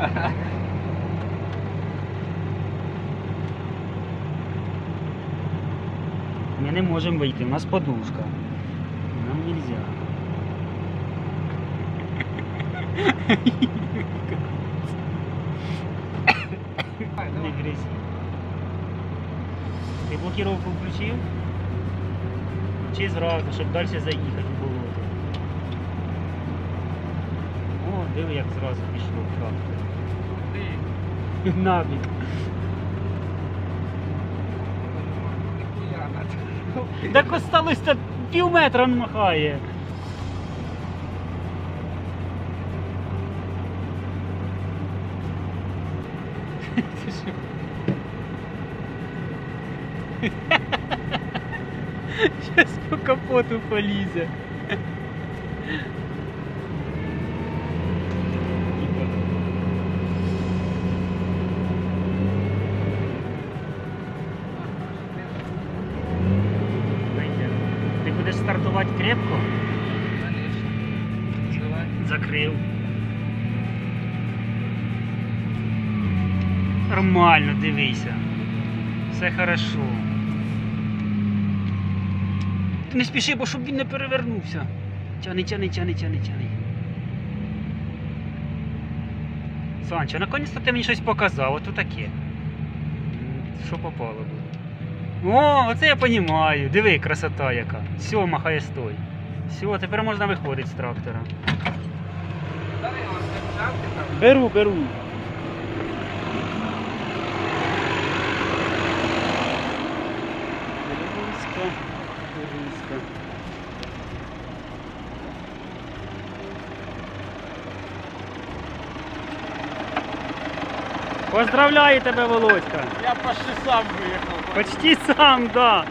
Ми не можемо вийти, у нас подушка. Нам нельзя. Не грізь. Ти блокировку включив? Чи зразу, щоб далі заїхати в диви, як зразу пішло трактор. Набік. Так осталось то пів метра він махає. Щас по капоту полізе. Будеш стартувати крепко? Закрив. Нормально, дивися. Все хорошо. Ти не спіши, бо щоб він не перевернувся. Тяни, тяни, тяни, тяни, тяни. Санчо, наконець-то ти мені щось показав, ото таке. Що попало було? О, оце я розумію. Диви, красота яка. Все, махає стой. Все, тепер можна виходити з трактора. Беру, беру. Березка, березка. Поздравляю тебе, Володька. Я почти сам виїхав. Почти сам, да.